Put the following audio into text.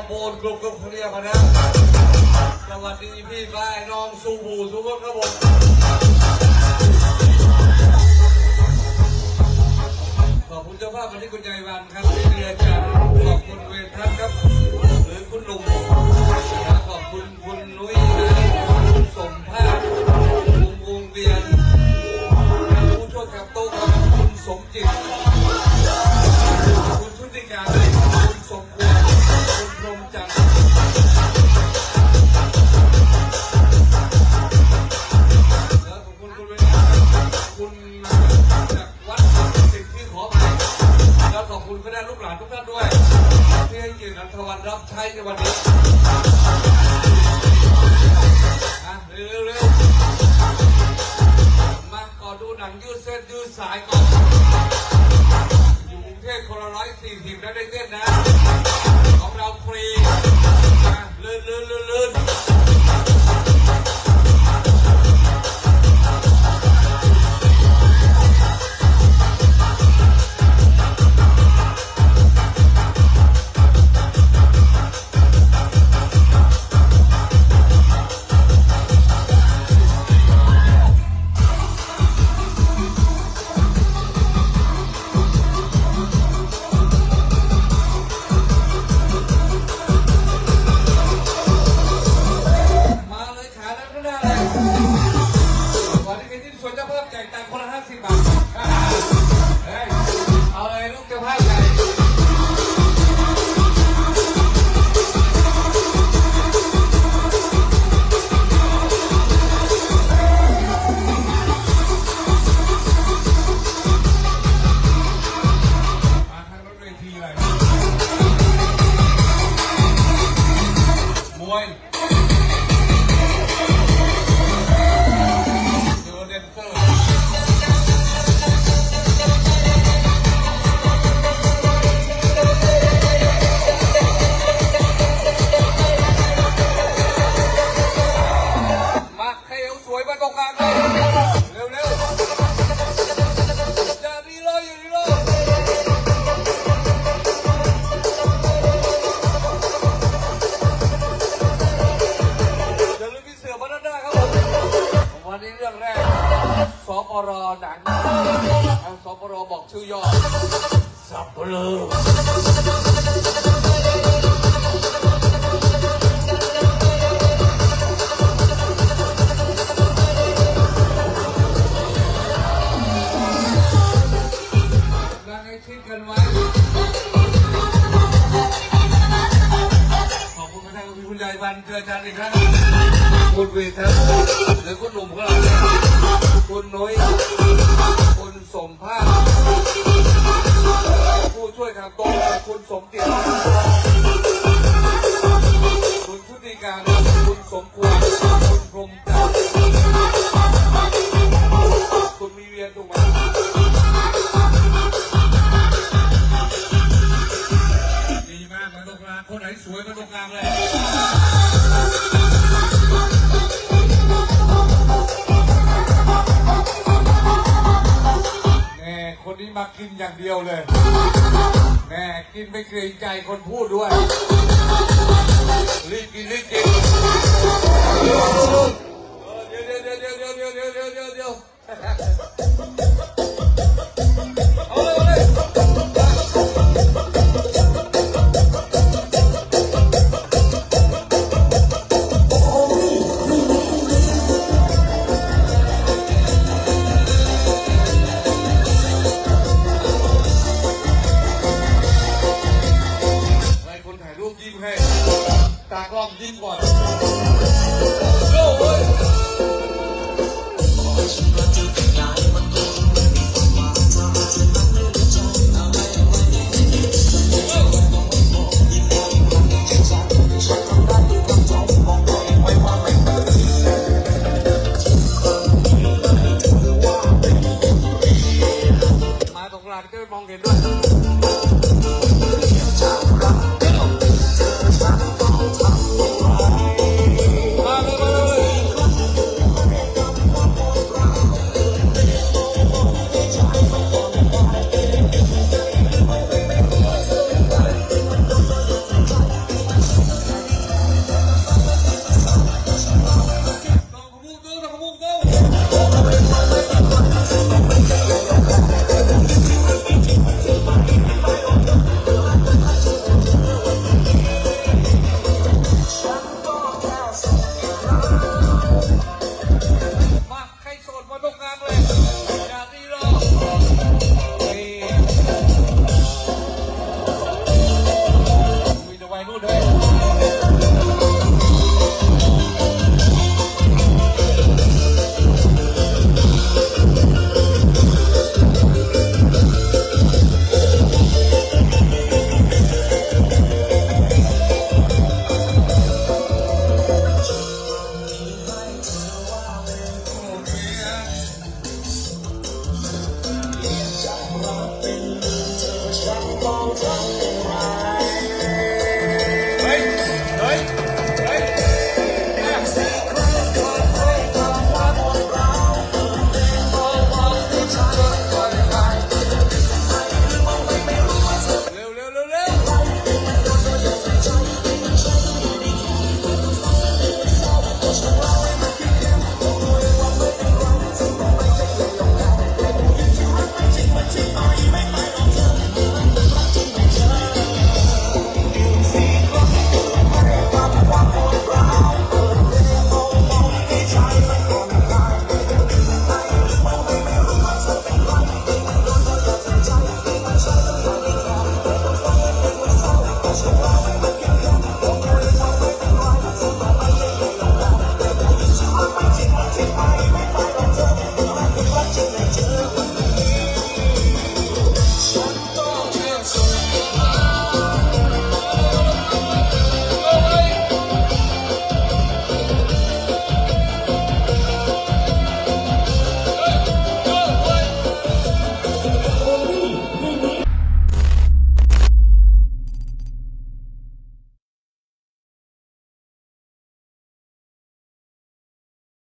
องโบนกลุ่มกับเคลียร์คณะสวัสดีพี่บ้ายน้องสูบูทุกคนครับผมขอบคุณเจ้าภาพวันนี้คุณใจวันครับที่เรียนจันทร์ขอบคุณเวทัศน์ครับหรือคุณหนุ่มนะขอบคุณคุณนุ้ยนะคุณสมภาพคุณวงเวียนผู้ช่วยกับโต๊ะครับคุณสมจิตคุณ วันรับในวันนี้อะเร็วเร็วมาก่อนดูหนังยืดเส้นยืดสายก่อน อยู่กรุงเทพคนละร้อยสี่สิบแล้วได้เต้นนะ nunca vai dar. วันเจอจารย์อีกครั้งคุณเวทัศน์หรือคุณหนุ่มของเราเนี่ยคุณนุ้ยคุณสมภาคผู้ช่วยทางต๊ะคุณสมเกียรติคุณชุติการคุณสมควรคุณพรมจันคุณมีเวียนถูกไหมางคนไหนสวยมาตรงกลางเลยแน่คนนี้มากินอย่างเดียวเลยแม่กินไม่เกรงใจคนพูดด้วยรีบกินรีบกิน ตากล้องยิ้มก่อนโอ้เว้ย what I